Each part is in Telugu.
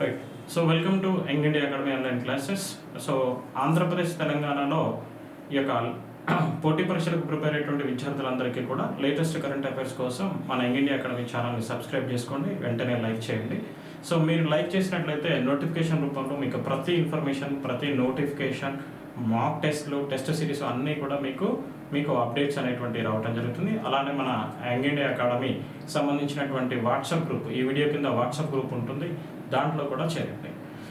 Right so welcome to Young India Academy online classes so Andhra Pradesh తెలంగాణలో ఈ యొక్క పోటీ పరీక్షలకు ప్రిపేర్ అయ్యేటువంటి విద్యార్థులందరికీ కూడా లేటెస్ట్ కరెంట్ అఫైర్స్ కోసం మన యంగ్ ఇండియా అకాడమీ ఛానల్ని సబ్స్క్రైబ్ చేసుకోండి. వెంటనే లైక్ చేయండి. సో మీరు లైక్ చేసినట్లయితే నోటిఫికేషన్ రూపంలో మీకు ప్రతి ఇన్ఫర్మేషన్ ప్రతి నోటిఫికేషన్ మాక్ టెస్ట్లు టెస్ట్ సిరీస్ అన్నీ కూడా మీకు మీకు అప్డేట్స్ అనేటువంటి రావటం జరుగుతుంది. అలానే మన యంగ్ ఇండియా అకాడమీ సంబంధించినటువంటి వాట్సాప్ గ్రూప్ ఈ వీడియో కింద వాట్సాప్ గ్రూప్ ఉంటుంది. దాంట్లో కూడా చేరండి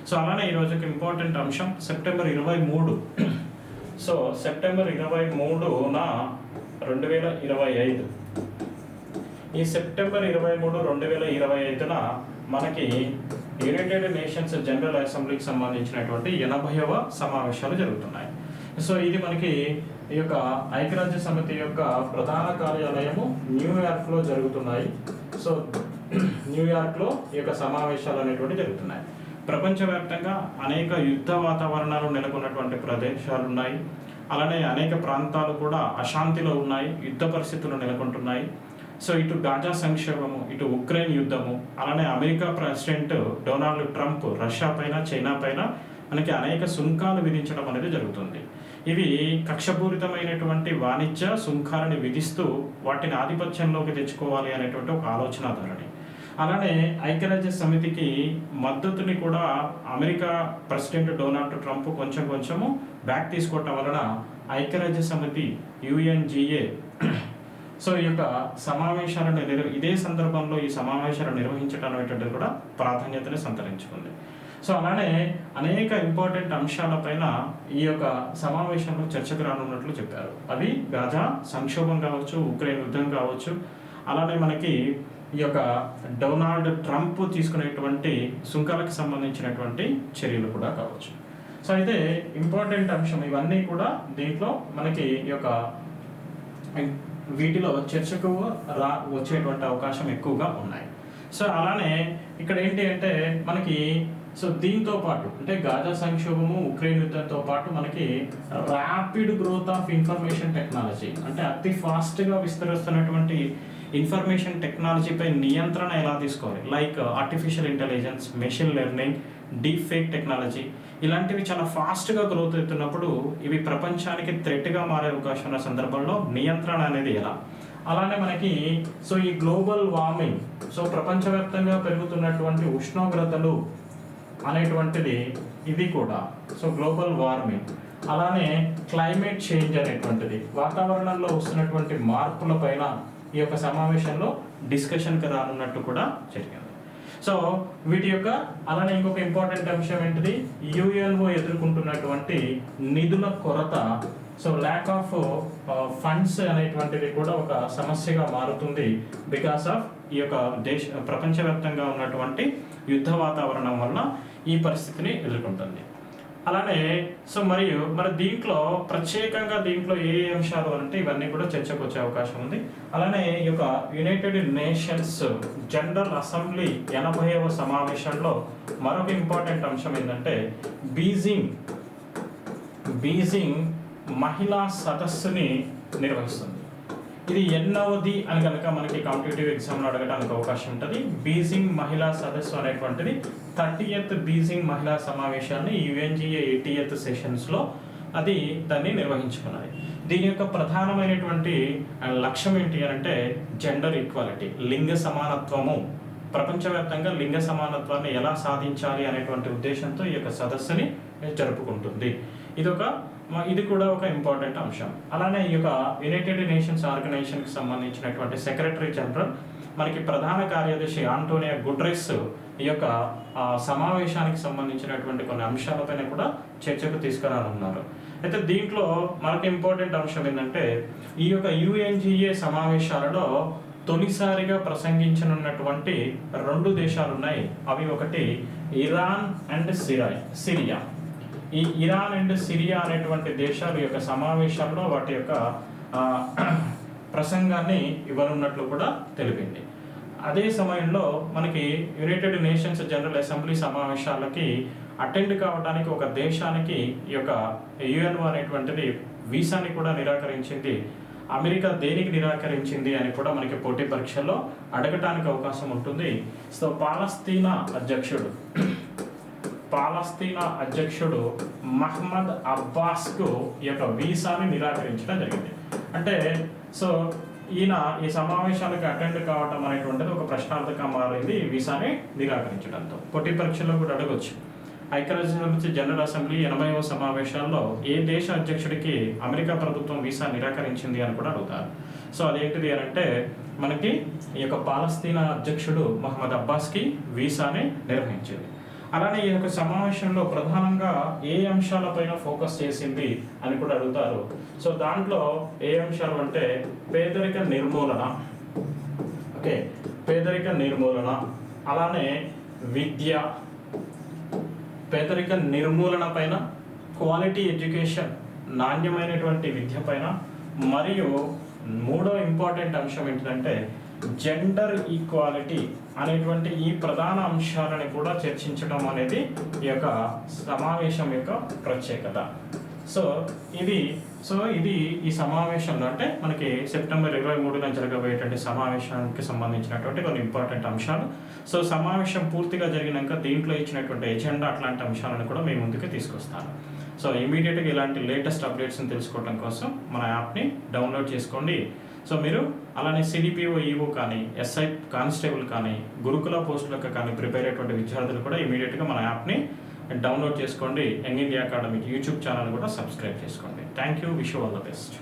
సో అలానే ఈరోజు ఒక ఇంపార్టెంట్ అంశం సెప్టెంబర్ ఇరవై మూడు. సో సెప్టెంబర్ ఇరవై మూడున రెండు వేల ఇరవై ఐదు. ఈ సెప్టెంబర్ ఇరవై మూడు రెండు వేల ఇరవై ఐదున మనకి యునైటెడ్ నేషన్స్ జనరల్ అసెంబ్లీకి సంబంధించినటువంటి ఎనభైవ సమావేశాలు జరుగుతున్నాయి. సో ఇది మనకి ఈ యొక్క ఐక్యరాజ్య సమితి యొక్క ప్రధాన కార్యాలయము న్యూయార్క్లో జరుగుతున్నాయి. సో న్యూయార్క్లో ఈ యొక్క సమావేశాలు అనేటువంటి జరుగుతున్నాయి. ప్రపంచవ్యాప్తంగా అనేక యుద్ధ వాతావరణాలు నెలకొన్నటువంటి ప్రదేశాలు ఉన్నాయి అలానే అనేక ప్రాంతాలు కూడా అశాంతిలో ఉన్నాయి యుద్ధ పరిస్థితులు నెలకొంటున్నాయి. సో ఇటు గాజా సంక్షేమము ఇటు ఉక్రెయిన్ యుద్ధము అలానే America president Donald Trump Russia పైన చైనా పైన మనకి అనేక సుంకాలు విధించడం అనేది జరుగుతుంది. ఇవి కక్షపూరితమైనటువంటి వాణిజ్య సుంకాలని విధిస్తూ వాటిని ఆధిపత్యంలోకి తెచ్చుకోవాలి అనేటువంటి ఒక ఆలోచన ధోరణి అలానే ఐక్యరాజ్య సమితికి మద్దతుని కూడా అమెరికా ప్రెసిడెంట్ డొనాల్డ్ ట్రంప్ కొంచెం కొంచెము బ్యాక్ తీసుకోవటం వలన ఐక్యరాజ్య సమితి యుఎన్జిఏ సో ఈ యొక్క సమావేశాలను నిర్వ ఇదే సందర్భంలో ఈ సమావేశాలు నిర్వహించడం అనేటువంటిది కూడా ప్రాధాన్యతని సంతరించుకుంది. సో అలానే అనేక ఇంపార్టెంట్ అంశాలపైన ఈ యొక్క సమావేశంలో చర్చకు రానున్నట్లు చెప్పారు. అవి గాజా సంక్షోభం కావచ్చు ఉక్రెయిన్ యుద్ధం కావచ్చు అలానే మనకి ఈ యొక్క డొనాల్డ్ ట్రంప్ తీసుకునేటువంటి సుంకాలకు సంబంధించినటువంటి చర్యలు కూడా కావచ్చు. సో అయితే ఇంపార్టెంట్ అంశం ఇవన్నీ కూడా దీంట్లో మనకి ఈ యొక్క వీటిలో చర్చకు రా వచ్చేటువంటి అవకాశం ఎక్కువగా ఉన్నాయి. సో అలానే ఇక్కడ ఏంటి అంటే మనకి సో దీంతో పాటు అంటే గాజా సంక్షోభము ఉక్రెయిన్ యుద్ధంతో పాటు మనకి rapid growth of information technology అంటే అతి ఫాస్ట్గా విస్తరిస్తున్నటువంటి ఇన్ఫర్మేషన్ టెక్నాలజీపై నియంత్రణ ఎలా తీసుకోవాలి? Like artificial intelligence machine learning deep fake technology ఇలాంటివి చాలా ఫాస్ట్గా గ్రోత్ అవుతున్నప్పుడు ఇవి ప్రపంచానికి థ్రెట్గా మారే అవకాశం ఉన్న సందర్భంలో నియంత్రణ అనేది ఎలా? అలానే మనకి సో ఈ గ్లోబల్ వార్మింగ్ సో ప్రపంచవ్యాప్తంగా పెరుగుతున్నటువంటి ఉష్ణోగ్రతలు అనేటువంటిది ఇది కూడా సో గ్లోబల్ వార్మింగ్ అలానే క్లైమేట్ చేంజ్ అనేటువంటిది వాతావరణంలో వస్తున్నటువంటి మార్పుల పైన ఈ యొక్క సమావేశంలో డిస్కషన్కి రానున్నట్టు కూడా జరిగింది. సో వీటి యొక్క అలానే ఇంకొక ఇంపార్టెంట్ అంశం ఏంటిది? యుఎన్ఓ ఎదుర్కొంటున్నటువంటి నిధుల కొరత సో ల్యాక్ ఆఫ్ ఫండ్స్ అనేటువంటిది కూడా ఒక సమస్యగా మారుతుంది బికాస్ ఆఫ్ ఈ యొక్క దేశ ప్రపంచవ్యాప్తంగా ఉన్నటువంటి యుద్ధ వాతావరణం వల్ల ఈ పరిస్థితిని ఎదుర్కొంటుంది. అలానే సో మరియు మరి దీంట్లో ప్రత్యేకంగా దీంట్లో ఏ ఏ అంశాలు అంటే ఇవన్నీ కూడా చర్చకు వచ్చే అవకాశం ఉంది. అలానే ఈ యొక్క యునైటెడ్ నేషన్స్ జనరల్ అసెంబ్లీ ఎనభైవ సమావేశంలో మరొక ఇంపార్టెంట్ అంశం ఏంటంటే బీజింగ్ బీజింగ్ మహిళా సదస్సుని నిర్వహిస్తుంది. ఇది ఎన్నవది అని కనుక మనకి కాంపిటేటివ్ ఎగ్జామ్లో అడగడానికి అవకాశం ఉంటుంది. బీజింగ్ మహిళా సదస్సు అనేటువంటిది థర్టీయత్ బీజింగ్ మహిళా సమావేశాన్ని యుఎన్జిఏ ఎయిటీయత్ సెషన్స్లో అది దాన్ని నిర్వహించుకున్నది. దీని యొక్క ప్రధానమైనటువంటి లక్ష్యం ఏంటి అని అంటే జెండర్ ఈక్వాలిటీ లింగ సమానత్వము. ప్రపంచవ్యాప్తంగా లింగ సమానత్వాన్ని ఎలా సాధించాలి అనేటువంటి ఉద్దేశంతో ఈ యొక్క సదస్సుని జరుపుకుంటుంది. ఇది ఒక ఇది కూడా ఒక ఇంపార్టెంట్ అంశం. అలానే ఈ యొక్క యునైటెడ్ నేషన్స్ ఆర్గనైజేషన్కి సంబంధించినటువంటి సెక్రటరీ జనరల్ మనకి ప్రధాన కార్యదర్శి ఆంటోనియా గుడ్రెస్ ఈ యొక్క సమావేశానికి సంబంధించినటువంటి కొన్ని అంశాలపైన కూడా చర్చకు తీసుకురానున్నారు. అయితే దీంట్లో మనకు ఇంపార్టెంట్ అంశం ఏంటంటే ఈ యొక్క యుఎన్జిఏ సమావేశాలలో తొలిసారిగా ప్రసంగించనున్నటువంటి రెండు దేశాలు ఉన్నాయి అవి ఒకటి ఇరాన్ అండ్ సిరాయ్ సిరియా. ఈ ఇరాన్ అండ్ సిరియా అనేటువంటి దేశాల యొక్క సమావేశాల్లో వాటి యొక్క ప్రసంగాన్ని ఇవ్వనున్నట్లు కూడా తెలిపింది. అదే సమయంలో మనకి యునైటెడ్ నేషన్స్ జనరల్ అసెంబ్లీ సమావేశాలకి అటెండ్ కావడానికి ఒక దేశానికి ఈ యొక్క యుఎన్ఓ అనేటువంటిది వీసాని కూడా నిరాకరించింది. అమెరికా దేనికి నిరాకరించింది అని కూడా మనకి పోటీ పరీక్షల్లో అడగటానికి అవకాశం ఉంటుంది. సో పాలస్తీనా అధ్యక్షుడు పాలస్తీనా అధ్యక్షుడు మహమ్మద్ అబ్బాస్కు ఈ యొక్క వీసాని నిరాకరించడం జరిగింది. అంటే సో ఈయన ఈ సమావేశాలకు అటెండ్ కావటం అనేటువంటిది ఒక ప్రశ్నార్థకంగా మారింది. ఈ వీసాని నిరాకరించడంతో పోటీ పరీక్షల్లో కూడా అడగొచ్చు. ఐక్యరాజ్య సమితి జనరల్ అసెంబ్లీ ఎనభైవ సమావేశాల్లో ఏ దేశ అధ్యక్షుడికి అమెరికా ప్రభుత్వం వీసా నిరాకరించింది అని కూడా అడుగుతారు. సో అదేంటిది అని అంటే మనకి ఈ యొక్క పాలస్తీనా అధ్యక్షుడు మహమ్మద్ అబ్బాస్కి వీసాని నిర్వహించింది. అలానే ఈ యొక్క సమావేశంలో ప్రధానంగా ఏ అంశాలపైన ఫోకస్ చేసింది అని కూడా అడుగుతారు. సో దాంట్లో ఏ అంశాలు అంటే పేదరిక నిర్మూలన. ఓకే పేదరిక నిర్మూలన. అలానే విద్య. పేదరిక నిర్మూలన పైన క్వాలిటీ ఎడ్యుకేషన్ నాణ్యమైనటువంటి విద్య పైన మరియు మూడో ఇంపార్టెంట్ అంశం ఏంటంటే జెండర్ ఈక్వాలిటీ అనేటువంటి ఈ ప్రధాన అంశాలని కూడా చర్చించడం అనేది ఈ యొక్క సమావేశం యొక్క ప్రత్యేకత. సో ఇది సో ఇది ఈ సమావేశంలో అంటే మనకి సెప్టెంబర్ ఇరవై మూడున జరగబోయేటువంటి సమావేశానికి సంబంధించినటువంటి కొన్ని ఇంపార్టెంట్ అంశాలు. సో సమావేశం పూర్తిగా జరిగినాక దీంట్లో ఇచ్చినటువంటి ఎజెండా అట్లాంటి అంశాలను కూడా మీ ముందుకు తీసుకొస్తాను. సో ఇమీడియట్గా ఇలాంటి లేటెస్ట్ అప్డేట్స్ని తెలుసుకోవడం కోసం మన యాప్ని డౌన్లోడ్ చేసుకోండి. సో మీరు అలానే సిడిపిఓ ఈఓ కానీ ఎస్ఐ కానిస్టేబుల్ కానీ గురుకుల పోస్టులకు కానీ ప్రిపేర్ అయ్యేటువంటి విద్యార్థులు కూడా ఇమీడియట్గా మన యాప్ని డౌన్లోడ్ చేసుకోండి. Young India Academy YouTube channel కూడా సబ్స్క్రైబ్ చేసుకోండి. Thank you wish all the best